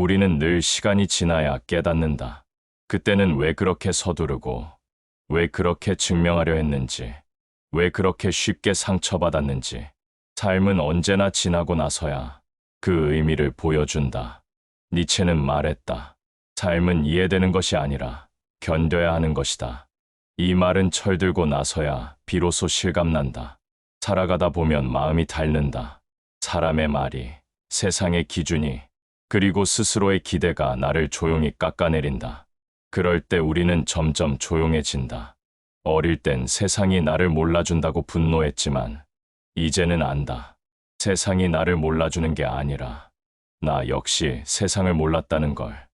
우리는 늘 시간이 지나야 깨닫는다. 그때는 왜 그렇게 서두르고, 왜 그렇게 증명하려 했는지, 왜 그렇게 쉽게 상처받았는지, 삶은 언제나 지나고 나서야 그 의미를 보여준다. 니체는 말했다. 삶은 이해되는 것이 아니라 견뎌야 하는 것이다. 이 말은 철들고 나서야 비로소 실감난다. 살아가다 보면 마음이 닳는다. 사람의 말이, 세상의 기준이, 그리고 스스로의 기대가 나를 조용히 깎아내린다. 그럴 때 우리는 점점 조용해진다. 어릴 땐 세상이 나를 몰라준다고 분노했지만, 이제는 안다. 세상이 나를 몰라주는 게 아니라, 나 역시 세상을 몰랐다는 걸.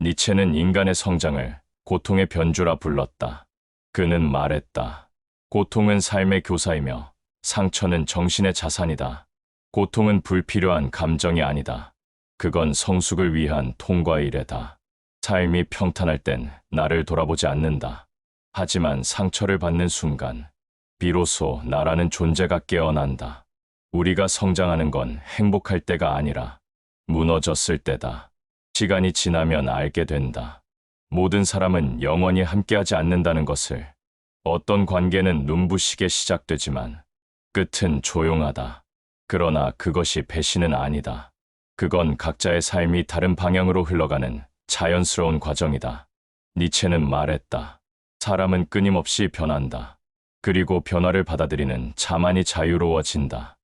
니체는 인간의 성장을 고통의 변주라 불렀다. 그는 말했다. 고통은 삶의 교사이며 상처는 정신의 자산이다. 고통은 불필요한 감정이 아니다. 그건 성숙을 위한 통과의 일이다. 삶이 평탄할 땐 나를 돌아보지 않는다. 하지만 상처를 받는 순간, 비로소 나라는 존재가 깨어난다. 우리가 성장하는 건 행복할 때가 아니라 무너졌을 때다. 시간이 지나면 알게 된다. 모든 사람은 영원히 함께하지 않는다는 것을. 어떤 관계는 눈부시게 시작되지만 끝은 조용하다. 그러나 그것이 배신은 아니다. 그건 각자의 삶이 다른 방향으로 흘러가는 자연스러운 과정이다. 니체는 말했다. 사람은 끊임없이 변한다. 그리고 변화를 받아들이는 자만이 자유로워진다.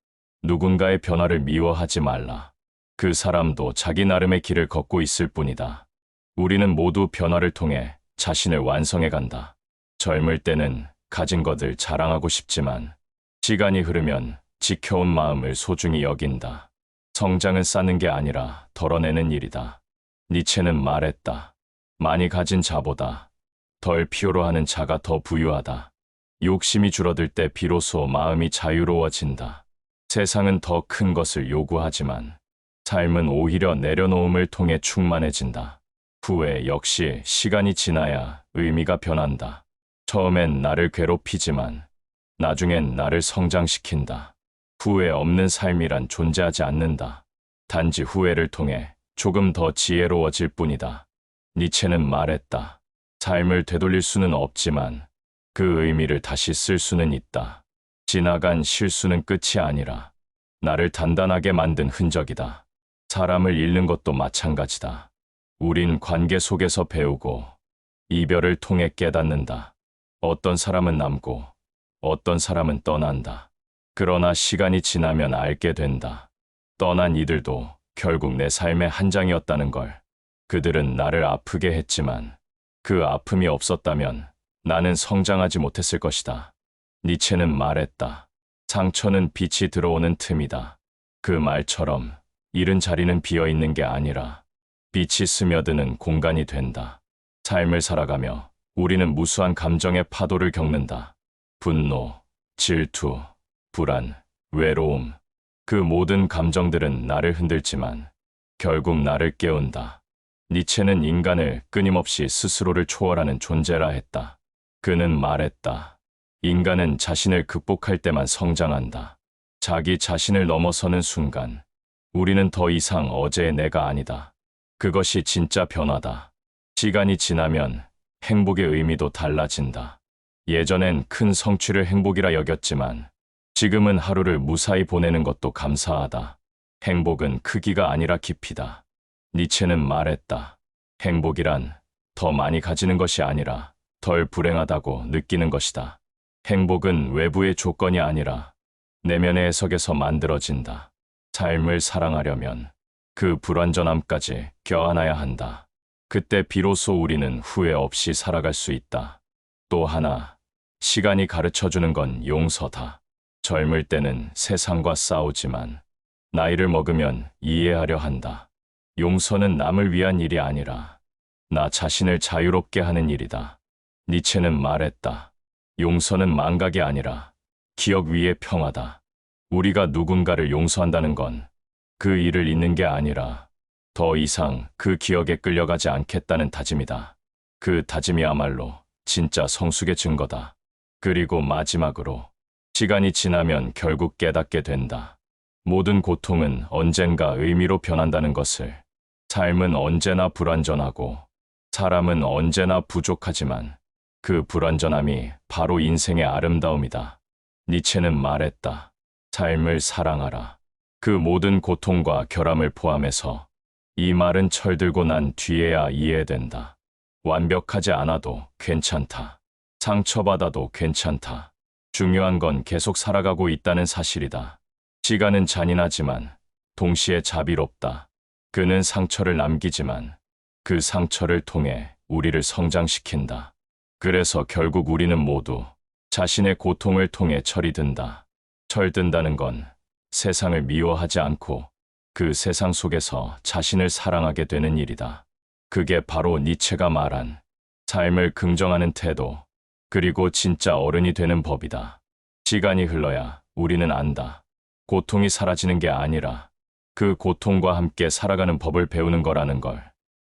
누군가의 변화를 미워하지 말라. 그 사람도 자기 나름의 길을 걷고 있을 뿐이다. 우리는 모두 변화를 통해 자신을 완성해 간다. 젊을 때는 가진 것을 자랑하고 싶지만 시간이 흐르면 지켜온 마음을 소중히 여긴다. 성장은 쌓는 게 아니라 덜어내는 일이다. 니체는 말했다. 많이 가진 자보다 덜 필요로 하는 자가 더 부유하다. 욕심이 줄어들 때 비로소 마음이 자유로워진다. 세상은 더 큰 것을 요구하지만 삶은 오히려 내려놓음을 통해 충만해진다. 후에 역시 시간이 지나야 의미가 변한다. 처음엔 나를 괴롭히지만 나중엔 나를 성장시킨다. 후회 없는 삶이란 존재하지 않는다. 단지 후회를 통해 조금 더 지혜로워질 뿐이다. 니체는 말했다. 삶을 되돌릴 수는 없지만 그 의미를 다시 쓸 수는 있다. 지나간 실수는 끝이 아니라 나를 단단하게 만든 흔적이다. 사람을 잃는 것도 마찬가지다. 우린 관계 속에서 배우고 이별을 통해 깨닫는다. 어떤 사람은 남고 어떤 사람은 떠난다. 그러나 시간이 지나면 알게 된다. 떠난 이들도 결국 내 삶의 한 장이었다는 걸. 그들은 나를 아프게 했지만 그 아픔이 없었다면 나는 성장하지 못했을 것이다. 니체는 말했다. 상처는 빛이 들어오는 틈이다. 그 말처럼 잃은 자리는 비어 있는 게 아니라 빛이 스며드는 공간이 된다. 삶을 살아가며 우리는 무수한 감정의 파도를 겪는다. 분노, 질투, 불안, 외로움. 그 모든 감정들은 나를 흔들지만 결국 나를 깨운다. 니체는 인간을 끊임없이 스스로를 초월하는 존재라 했다. 그는 말했다. 인간은 자신을 극복할 때만 성장한다. 자기 자신을 넘어서는 순간 우리는 더 이상 어제의 내가 아니다. 그것이 진짜 변화다. 시간이 지나면 행복의 의미도 달라진다. 예전엔 큰 성취를 행복이라 여겼지만 지금은 하루를 무사히 보내는 것도 감사하다. 행복은 크기가 아니라 깊이다. 니체는 말했다. 행복이란 더 많이 가지는 것이 아니라 덜 불행하다고 느끼는 것이다. 행복은 외부의 조건이 아니라 내면의 해석에서 만들어진다. 삶을 사랑하려면 그 불완전함까지 껴안아야 한다. 그때 비로소 우리는 후회 없이 살아갈 수 있다. 또 하나, 시간이 가르쳐 주는 건 용서다. 젊을 때는 세상과 싸우지만 나이를 먹으면 이해하려 한다. 용서는 남을 위한 일이 아니라 나 자신을 자유롭게 하는 일이다. 니체는 말했다. 용서는 망각이 아니라 기억 위의 평화다. 우리가 누군가를 용서한다는 건 그 일을 잊는 게 아니라 더 이상 그 기억에 끌려가지 않겠다는 다짐이다. 그 다짐이야말로 진짜 성숙의 증거다. 그리고 마지막으로 시간이 지나면 결국 깨닫게 된다. 모든 고통은 언젠가 의미로 변한다는 것을 삶은 언제나 불완전하고 사람은 언제나 부족하지만 그 불완전함이 바로 인생의 아름다움이다. 니체는 말했다. 삶을 사랑하라. 그 모든 고통과 결함을 포함해서 이 말은 철들고 난 뒤에야 이해된다. 완벽하지 않아도 괜찮다. 상처받아도 괜찮다. 중요한 건 계속 살아가고 있다는 사실이다. 시간은 잔인하지만 동시에 자비롭다. 그는 상처를 남기지만 그 상처를 통해 우리를 성장시킨다. 그래서 결국 우리는 모두 자신의 고통을 통해 철이 든다. 철든다는 건 세상을 미워하지 않고 그 세상 속에서 자신을 사랑하게 되는 일이다. 그게 바로 니체가 말한 삶을 긍정하는 태도, 그리고 진짜 어른이 되는 법이다. 시간이 흘러야 우리는 안다. 고통이 사라지는 게 아니라 그 고통과 함께 살아가는 법을 배우는 거라는 걸.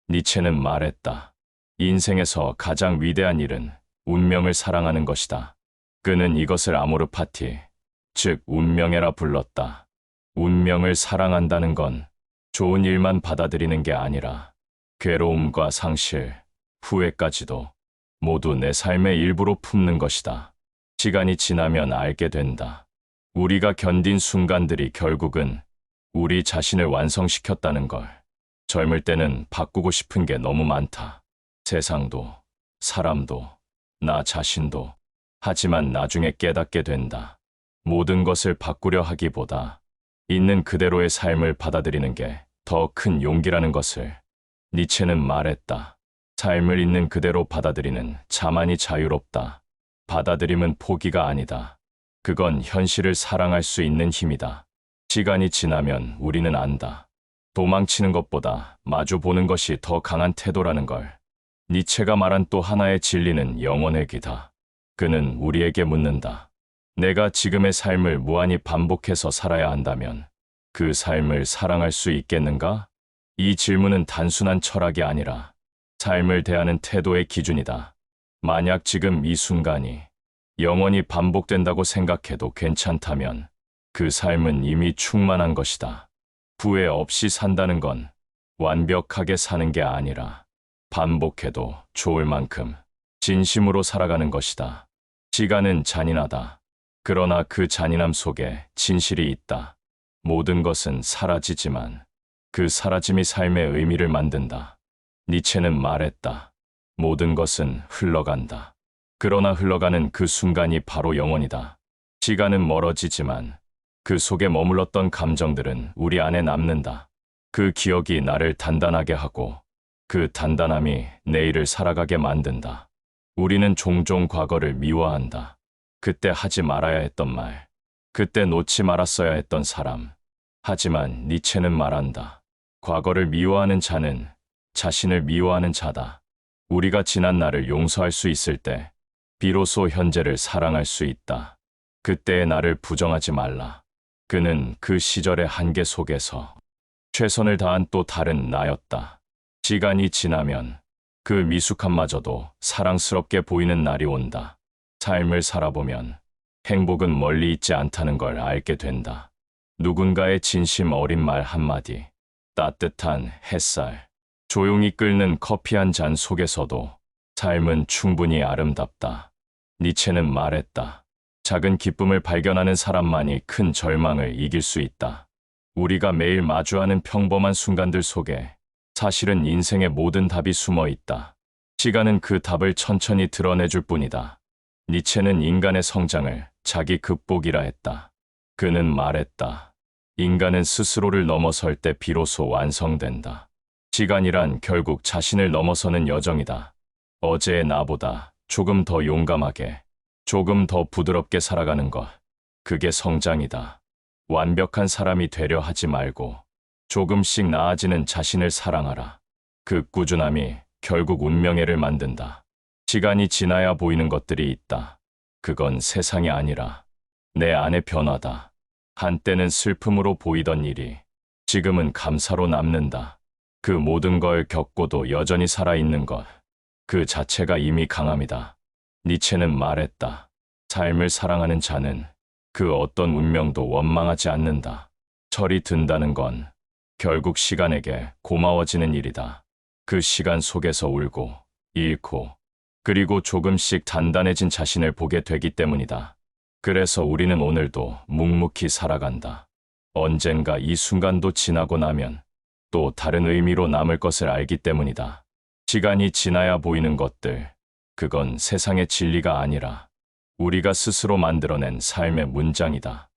니체는 말했다. 인생에서 가장 위대한 일은 운명을 사랑하는 것이다. 그는 이것을 아모르 파티, 즉 운명이라 불렀다. 운명을 사랑한다는 건 좋은 일만 받아들이는 게 아니라 괴로움과 상실, 후회까지도 모두 내 삶의 일부로 품는 것이다. 시간이 지나면 알게 된다. 우리가 견딘 순간들이 결국은 우리 자신을 완성시켰다는 걸. 젊을 때는 바꾸고 싶은 게 너무 많다. 세상도, 사람도, 나 자신도. 하지만 나중에 깨닫게 된다. 모든 것을 바꾸려 하기보다 있는 그대로의 삶을 받아들이는 게 더 큰 용기라는 것을 니체는 말했다. 삶을 있는 그대로 받아들이는 자만이 자유롭다. 받아들임은 포기가 아니다. 그건 현실을 사랑할 수 있는 힘이다. 시간이 지나면 우리는 안다. 도망치는 것보다 마주 보는 것이 더 강한 태도라는 걸. 니체가 말한 또 하나의 진리는 영혼의 귀다. 그는 우리에게 묻는다. 내가 지금의 삶을 무한히 반복해서 살아야 한다면 그 삶을 사랑할 수 있겠는가? 이 질문은 단순한 철학이 아니라 삶을 대하는 태도의 기준이다. 만약 지금 이 순간이 영원히 반복된다고 생각해도 괜찮다면 그 삶은 이미 충만한 것이다. 후회 없이 산다는 건 완벽하게 사는 게 아니라 반복해도 좋을 만큼 진심으로 살아가는 것이다. 시간은 잔인하다. 그러나 그 잔인함 속에 진실이 있다. 모든 것은 사라지지만 그 사라짐이 삶의 의미를 만든다. 니체는 말했다. 모든 것은 흘러간다. 그러나 흘러가는 그 순간이 바로 영원이다. 시간은 멀어지지만 그 속에 머물렀던 감정들은 우리 안에 남는다. 그 기억이 나를 단단하게 하고 그 단단함이 내일을 살아가게 만든다. 우리는 종종 과거를 미워한다. 그때 하지 말아야 했던 말, 그때 놓지 말았어야 했던 사람. 하지만 니체는 말한다. 과거를 미워하는 자는 자신을 미워하는 자다. 우리가 지난 날을 용서할 수 있을 때, 비로소 현재를 사랑할 수 있다. 그때의 나를 부정하지 말라. 그는 그 시절의 한계 속에서 최선을 다한 또 다른 나였다. 시간이 지나면 그 미숙함마저도 사랑스럽게 보이는 날이 온다. 삶을 살아보면 행복은 멀리 있지 않다는 걸 알게 된다. 누군가의 진심 어린 말 한마디, 따뜻한 햇살, 조용히 끓는 커피 한 잔 속에서도 삶은 충분히 아름답다. 니체는 말했다. 작은 기쁨을 발견하는 사람만이 큰 절망을 이길 수 있다. 우리가 매일 마주하는 평범한 순간들 속에 사실은 인생의 모든 답이 숨어 있다. 시간은 그 답을 천천히 드러내줄 뿐이다. 니체는 인간의 성장을 자기 극복이라 했다. 그는 말했다. 인간은 스스로를 넘어설 때 비로소 완성된다. 시간이란 결국 자신을 넘어서는 여정이다. 어제의 나보다 조금 더 용감하게, 조금 더 부드럽게 살아가는 것. 그게 성장이다. 완벽한 사람이 되려 하지 말고 조금씩 나아지는 자신을 사랑하라. 그 꾸준함이 결국 운명애를 만든다. 시간이 지나야 보이는 것들이 있다. 그건 세상이 아니라 내 안의 변화다. 한때는 슬픔으로 보이던 일이 지금은 감사로 남는다. 그 모든 걸 겪고도 여전히 살아있는 것. 그 자체가 이미 강함이다. 니체는 말했다. 삶을 사랑하는 자는 그 어떤 운명도 원망하지 않는다. 철이 든다는 건 결국 시간에게 고마워지는 일이다. 그 시간 속에서 울고, 잃고, 그리고 조금씩 단단해진 자신을 보게 되기 때문이다. 그래서 우리는 오늘도 묵묵히 살아간다. 언젠가 이 순간도 지나고 나면 또 다른 의미로 남을 것을 알기 때문이다. 시간이 지나야 보이는 것들, 그건 세상의 진리가 아니라 우리가 스스로 만들어낸 삶의 문장이다.